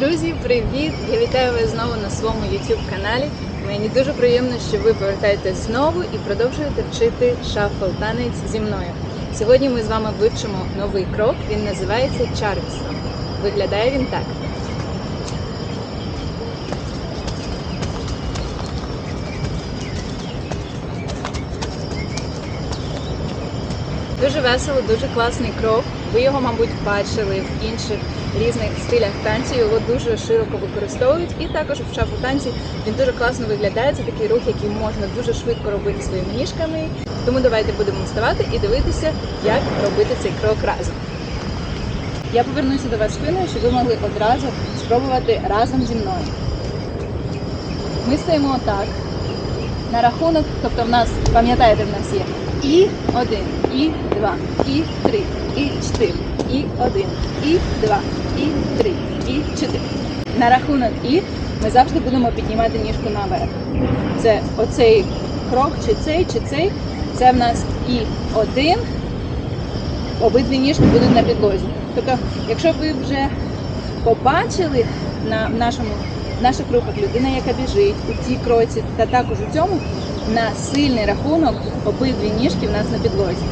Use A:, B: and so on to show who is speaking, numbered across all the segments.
A: Друзі, привіт! Я вітаю вас знову на своєму YouTube каналі. Мені дуже приємно, що ви повертаєтесь знову і продовжуєте вчити шафл танець зі мною. Сьогодні ми з вами вивчимо новий крок. Він називається Чарльстон. Виглядає він так. Дуже весело, дуже класний крок. Ви його, мабуть, бачили в інших різних стилях танцю. Його дуже широко використовують. І також в шафу танці він дуже класно виглядає. Це такий рух, який можна дуже швидко робити своїми ніжками. Тому давайте будемо вставати і дивитися, як робити цей крок разом. Я повернуся до вас спиною, щоб ви могли одразу спробувати разом зі мною. Ми стоїмо отак. На рахунок, тобто в нас, пам'ятаєте, в нас є і один, і два, і три, і чотири, і один, і два, і три, і чотири. На рахунок і ми завжди будемо піднімати ніжку наверх. Це оцей крок, чи цей, чи цей. Це в нас і один. Обидві ніжки будуть на підлозі. Тобто, якщо ви вже побачили на нашому в наших рухах людина, яка біжить у цій кроці, та також у цьому на сильний рахунок обидві ніжки в нас на підлозі.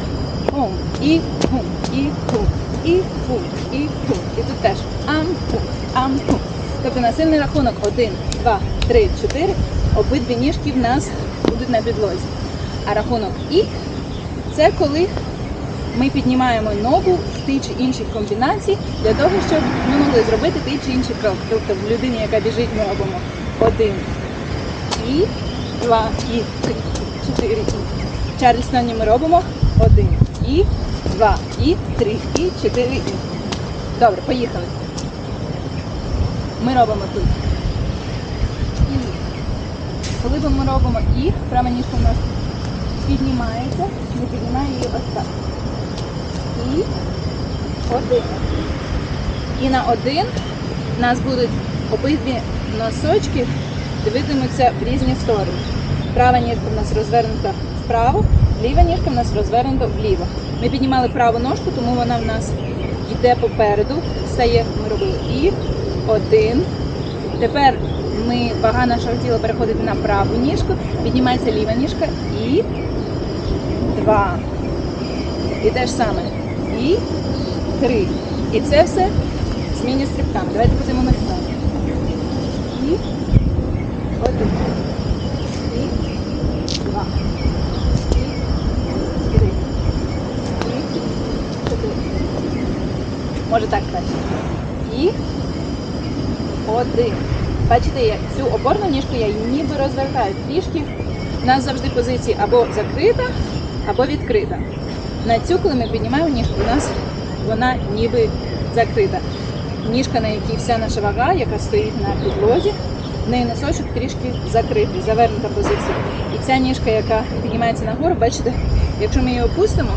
A: Хум, і хум, і хум, і хум, і хум. І тут теж ам, хум, ам, хум. Тобто на сильний рахунок 1, 2, 3, 4 обидві ніжки в нас будуть на підлозі. А рахунок і це коли ми піднімаємо ногу в тій чи іншій комбінації для того, щоб ми могли зробити той чи інший крок. Тобто в людині, яка біжить, ми робимо один і, два, і, три, чотири, і. В Чарльстоні ми робимо один і, два, і, три, і, чотири, і. Добре, поїхали. Ми робимо тут. І. Коли ми робимо і, права ніжка у нас піднімається, ми піднімаємо її ось так і один. І на один у нас будуть обидві носочки дивитимуться в різні сторони. Права ніжка в нас розвернута вправо, ліва ніжка в нас розвернута вліво. Ми піднімали праву ножку, тому вона в нас йде попереду. Стає, ми робили і один. Тепер ми вага нашого тіла переходить на праву ніжку, піднімається ліва ніжка і два. І те ж саме. І три. І це все змінні стрибками. Давайте будемо на І один. І два. І три. І чотири. Може так краще. І один. Бачите, цю опорну ніжку я її ніби розвертаю трішки. У нас завжди позиції або закрита, або відкрита. На цю, коли ми піднімаємо ніжку, у нас вона ніби закрита. Ніжка, на якій вся наша вага, яка стоїть на підлозі, в неї носочок трішки закритий, завернута позиція. І ця ніжка, яка піднімається нагору, бачите, якщо ми її опустимо,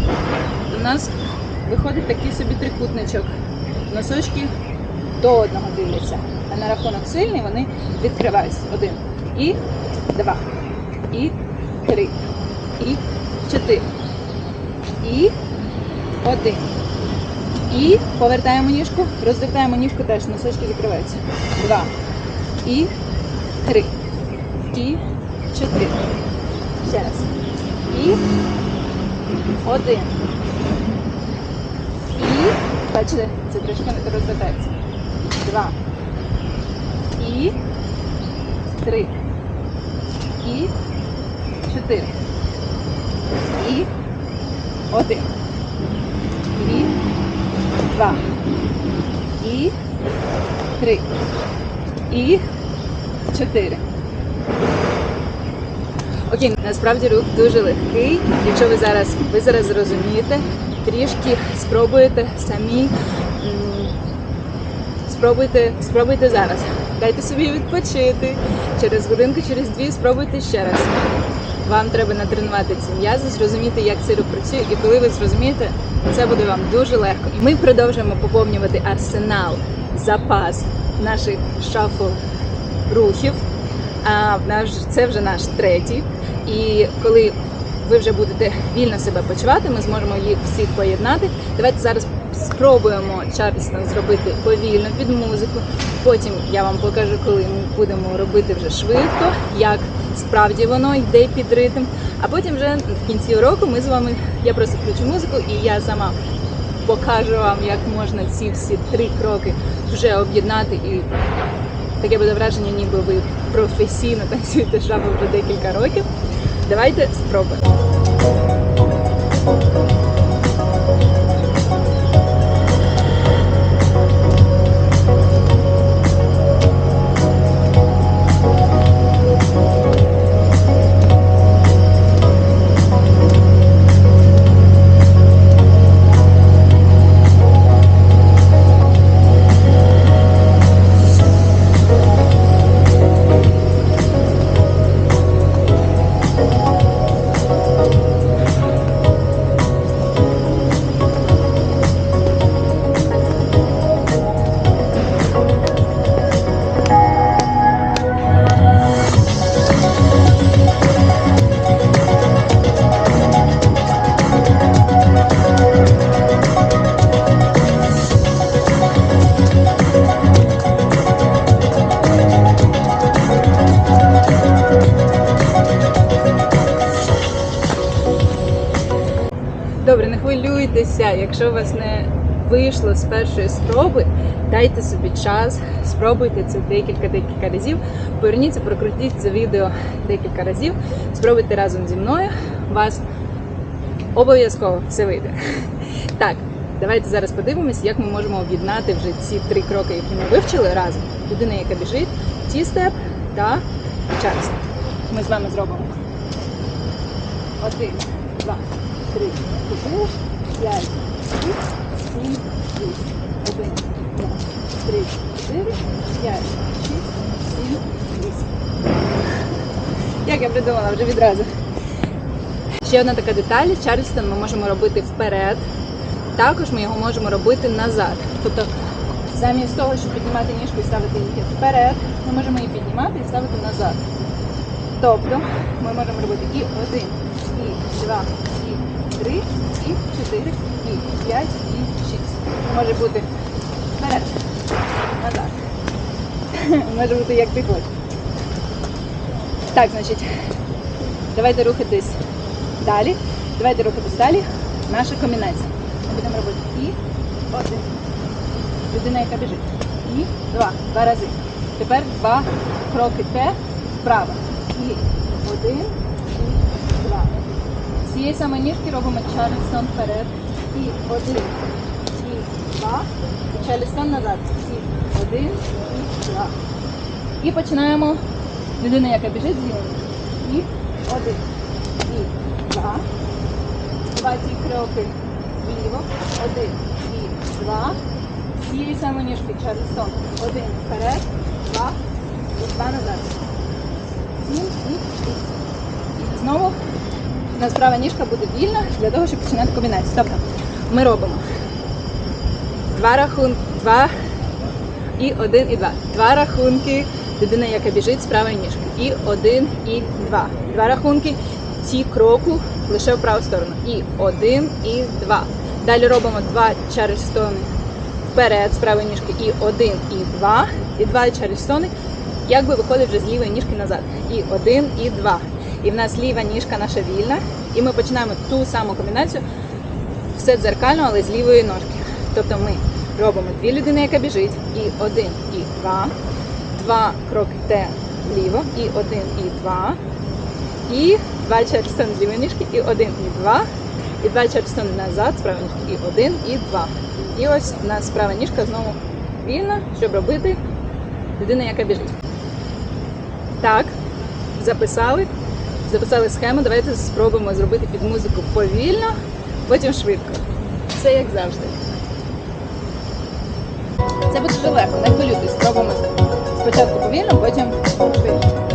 A: то в нас виходить такий собі трикутничок. Носочки до одного дивляться. На рахунок сильний вони відкриваються. Один. І два. І три. І чотири. І один. І повертаємо ніжку, розвертаємо ніжку теж, носочки закриваються. Два. І три. І чотири. Ще раз. І один. І, бачите, це трошки розвертається. Два. І три. І чотири. І один. І два. І три. І чотири. Окей, насправді рух дуже легкий. Якщо ви зараз ви зараз зрозумієте, трішки спробуєте самі. Спробуйте, спробуйте зараз. Дайте собі відпочити. Через годинку, через дві спробуйте ще раз. Вам треба натренувати ці м'язи, зрозуміти, як цей працює, і коли ви зрозумієте, це буде вам дуже легко. І ми продовжуємо поповнювати арсенал, запас наших шафл рухів. А наш це вже наш третій. І коли ви вже будете вільно себе почувати, ми зможемо їх всіх поєднати. Давайте зараз спробуємо Чарльстон зробити повільно під музику. Потім я вам покажу, коли ми будемо робити вже швидко, як справді воно йде під ритм. А потім вже в кінці уроку ми з вами я просто включу музику і я сама покажу вам, як можна ці всі три кроки вже об'єднати і таке буде враження, ніби ви професійно танцюєте шафу вже декілька років. Давайте спробуємо. Добре, не хвилюйтеся, якщо у вас не вийшло з першої спроби, дайте собі час, спробуйте це декілька декілька разів. Поверніться, прокрутіть це відео декілька разів, спробуйте разом зі мною. У вас обов'язково все вийде. Так, давайте зараз подивимось, як ми можемо об'єднати вже ці три кроки, які ми вивчили разом. Людина, яка біжить, ті-степ та час. Ми з вами зробимо. Один, два, три, чотири, п'ять, шість, сім, вісім. Один, два, три, чотири, п'ять, шість, сім, вісім. Як я придумала вже відразу. Ще одна така деталь. Чарльстон ми можемо робити вперед. Також ми його можемо робити назад. Тобто, замість того, щоб піднімати ніжку і ставити її вперед, ми можемо її піднімати і ставити назад. Тобто ми можемо робити і один, і два, і три, і чотири, і п'ять, і шість. Може бути вперед, назад. Може бути як ти хочеш. Так, значить, давайте рухатись далі. Давайте рухатись далі. Наша комбінація. Ми будемо робити і один. Людина, яка біжить. І два. Два рази. Тепер два кроки Т вправо. І один, цієї самої ніжки робимо Чарльстон вперед. І один, і два. І Чарльстон назад. І один, і два. І починаємо. Людина, яка біжить з. І один, і два. Два ці кроки вліво. Один, і два. З цієї самої ніжки Чарльстон. Один вперед, два, і два назад. Сім і шість. У нас права ніжка буде вільна для того, щоб починати комбінацію. Тобто ми робимо два рахунки, два і один, і два. Два рахунки. Людина, яка біжить з правої ніжки. І один, і два. Два рахунки. Ці кроку лише в праву сторону. І один, і два. Далі робимо два чарльстони вперед з правої ніжки. І один, і два. І два чарльстони. Якби виходить вже з лівої ніжки назад. І один, і два. І в нас ліва ніжка наша вільна. І ми починаємо ту саму комбінацію. Все дзеркально, але з лівої ножки. Тобто ми робимо дві людини, яка біжить, і один, і два. Два кроки Т вліво, і один, і два. І два чарльстони з лівої ніжки, і один, і два. І два чарльстони назад, з правої ніжки, і один, і два. І ось у нас права ніжка знову вільна, щоб робити людина, яка біжить. Так, записали. Записали схему. Давайте спробуємо зробити під музику повільно, потім швидко. Все як завжди. Це буде дуже легко, не хвилюйтесь, спробуємо спочатку повільно, потім швидко.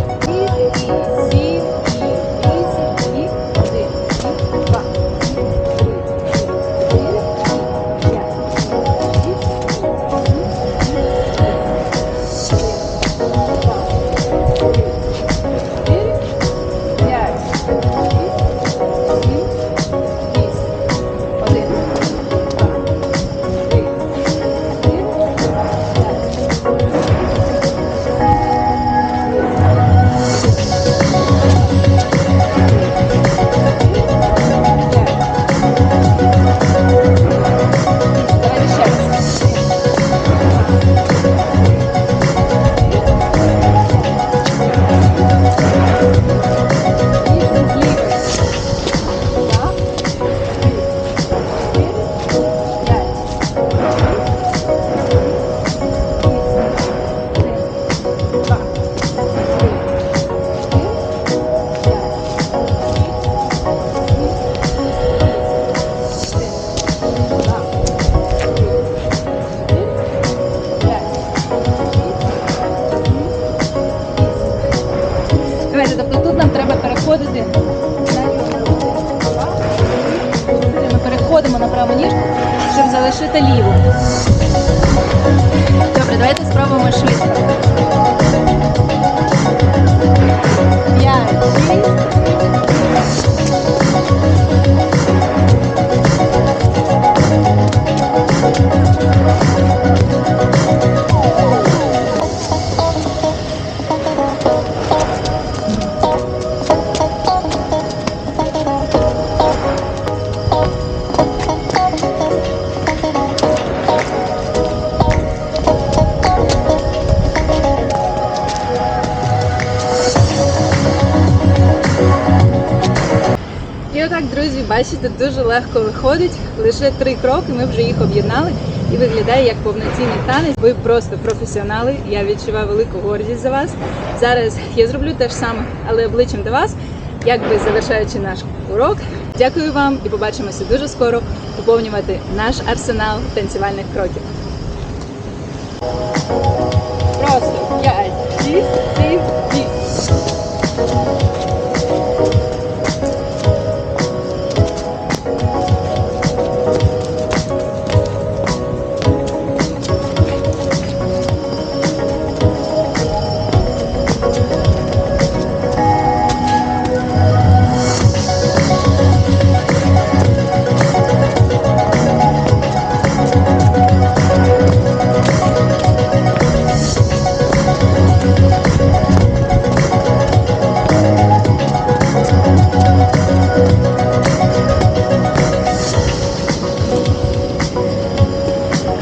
A: І отак, друзі, бачите, дуже легко виходить. Лише три кроки, ми вже їх об'єднали і виглядає як повноцінний танець. Ви просто професіонали. Я відчуваю велику гордість за вас. Зараз я зроблю те ж саме, але обличчям до вас, якби завершаючи наш урок. Дякую вам і побачимося дуже скоро поповнювати наш арсенал танцювальних кроків.